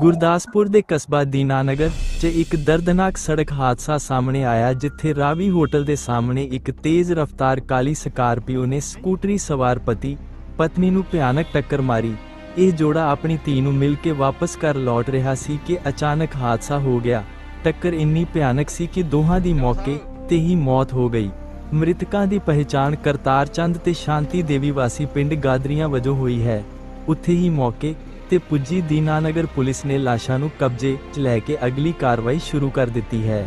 ਗੁਰਦਾਸਪੁਰ ਦੇ ਕਸਬਾ ਦੀਨਾਨਗਰ 'ਚ ਇੱਕ ਦਰਦਨਾਕ ਸੜਕ ਹਾਦਸਾ ਸਾਹਮਣੇ ਆਇਆ ਜਿੱਥੇ ਰਾਵੀ ਹੋਟਲ ਦੇ ਸਾਹਮਣੇ ਇੱਕ ਤੇਜ਼ ਰਫ਼ਤਾਰ ਕਾਲੀ ਸਕਾਰਪੀਓ ਨੇ ਸਕੂਟਰੀ ਸਵਾਰ ਪਤੀ, ਪਤਨੀ ਨੂੰ ਭਿਆਨਕ ਟੱਕਰ ਮਾਰੀ। ਇਹ ਜੋੜਾ ਆਪਣੀ ਧੀ ਨੂੰ ਮਿਲ ਕੇ ਵਾਪਸ ਘਰ ਲੌਟ ਰਿਹਾ ਸੀ ਕਿ ਅਚਾਨਕ ਹਾਦਸਾ ਹੋ ਗਿਆ। ਟੱਕਰ ਇੰਨੀ ਭਿਆਨਕ ਸੀ ਕਿ ਦੋਹਾਂ ਦੀ ਮੌਕੇ ਤੇ ਹੀ ਮੌਤ ਹੋ ਗਈ। ਮ੍ਰਿਤਕਾਂ ਦੀ ਪਹਿਚਾਣ ਕਰਤਾਰ ਚੰਦ ਤੇ ਸ਼ਾਂਤੀ ਦੇਵੀ ਵਾਸੀ ਪਿੰਡ ਗਾਦਰੀਆਂ ਵਜੋਂ ਹੋਈ ਹੈ। ਉੱਥੇ ਹੀ ਮੌਕੇ ਤੇ ਪੁੱਜੀ ਦੀਨਾਨਗਰ ਪੁਲਿਸ ਨੇ ਲਾਸ਼ਾਂ ਨੂੰ ਕਬਜ਼ੇ 'ਚ ਲੈ ਕੇ ਅਗਲੀ ਕਾਰਵਾਈ ਸ਼ੁਰੂ ਕਰ ਦਿੱਤੀ ਹੈ।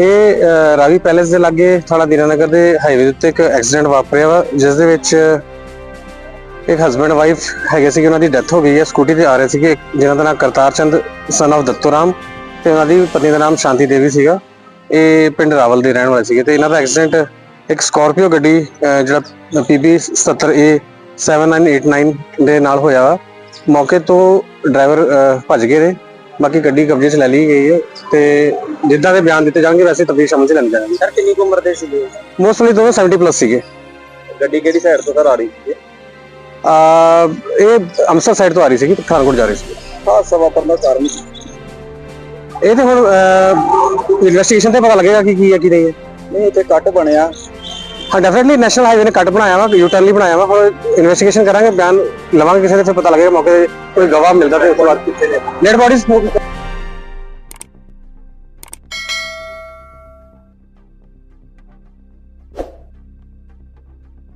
ਇਹ ਰਾਵੀ ਪੈਲੇਸ ਦੇ ਲਾਗੇ ਥਾਣਾ ਦੀਨਾਨਗਰ ਦੇ ਹਾਈਵੇ ਦੇ ਉੱਤੇ ਇੱਕ ਐਕਸੀਡੈਂਟ ਵਾਪਰਿਆ ਵਾ ਜਿਸ ਦੇ ਵਿੱਚ ਇੱਕ ਹਸਬੰਡ ਵਾਈਫ ਹੈਗੇ ਸੀ ਉਹਨਾਂ ਦੀ ਡੈਥ ਹੋ ਗਈ ਹੈ। ਸਕੂਟੀ ਤੇ ਆ ਰਹੇ ਸੀਗੇ ਜਿਹਨਾਂ ਦਾ ਨਾਮ ਕਰਤਾਰ ਚੰਦ ਸਨ of ਦੱਤੋਰਾਮ ਤੇ ਉਹਨਾਂ ਦੀ ਪਤਨੀ ਦਾ ਨਾਮ ਸ਼ਾਂਤੀ ਦੇਵੀ ਸੀਗਾ। ਇਹ ਪਿੰਡ ਰਾਵਲ ਦੇ ਰਹਿਣ ਵਾਲੇ ਸੀਗੇ ਤੇ ਇਹਨਾਂ ਦਾ ਐਕਸੀਡੈਂਟ ਇੱਕ ਸਕਾਰਪੀਓ ਗੱਡੀ ਅ, ਜਿਹੜਾ PB 77A 7989 ਦੇ ਨਾਲ ਹੋਇਆ ਵਾ। ਮੌਕੇ ਤੋਂ ਡਰਾਈਵਰ ਭੱਜ ਗਏ ਨੇ। ਬਾਕੀ ਗੱਡੀ ਕਬਜ਼ੇ 'ਚ ਲੈ ਲਈ ਗਈ ਹੈ ਤੇ ਜਿੱਦਾਂ ਦੇ ਬਿਆਨ ਦਿੱਤੇ ਜਾਣਗੇ ਵੈਸੇ ਤਫਤੀਸ਼ ਅਮਲ 'ਚ ਲੈਂਦੇ ਜਾਣਗੇ ਸਰ ਕਿੰਨੀ ਕੁ ਉਮਰ ਦੇ ਸੀਗੇ? ਮੋਸਟਲੀ ਦੋਵੇਂ 70 ਪਲੱਸ ਸੀਗੇ। ਗੱਡੀ ਕਿਹੜੀ ਸਾਈਡ ਤੋਂ ਸਰ ਆ ਰਹੀ ਸੀ ਆ ਇਹ ਅੰਮ੍ਰਿਤਸਰ ਸਾਈਡ ਤੋਂ ਆ ਰਹੀ ਸੀਗੀ ਪਠਾਨਕੋਟ ਜਾ ਰਹੀ ਸੀ ਹਾਦਸਾ ਵਾਪਰਨ ਕਾਰਨ ਇਹ ਤੇ ਹੁਣ ਇਨਵੈਸਟੀਗੇਸ਼ਨ ਤੇ ਪਤਾ ਲੱਗੇਗਾ ਕਿ ਕੀ ਹੈ ਕੀ ਨਹੀਂ ਹੈ। ਨਹੀਂ ਇੱਥੇ ਕੱਟ ਬਣਿਆ। ਹਾਂ ਡੈਫੀਨਿਟਲੀ ਨੈਸ਼ਨਲ ਹਾਈਵੇ ਨੇ ਕੱਟ ਬਣਾਇਆ ਵਾ ਯੂ ਟਰਨ ਲਈ ਬਣਾਇਆ ਵਾ, ਹੁਣ ਇਨਵੈਸਟੀਗੇਸ਼ਨ ਕਰਾਂਗੇ, ਬਿਆਨ ਲਵਾਂਗੇ ਕਿਸੇ ਦੇ, ਫਿਰ ਪਤਾ ਲੱਗੇਗਾ ਮੌਕੇ ਤੇ ਕੋਈ ਗਵਾਹ ਮਿਲਦਾ ਤੇ ਉਸ ਤੋਂ ਬਾਅਦ ਕਿੱਥੇ ਨੇ। Dead bodies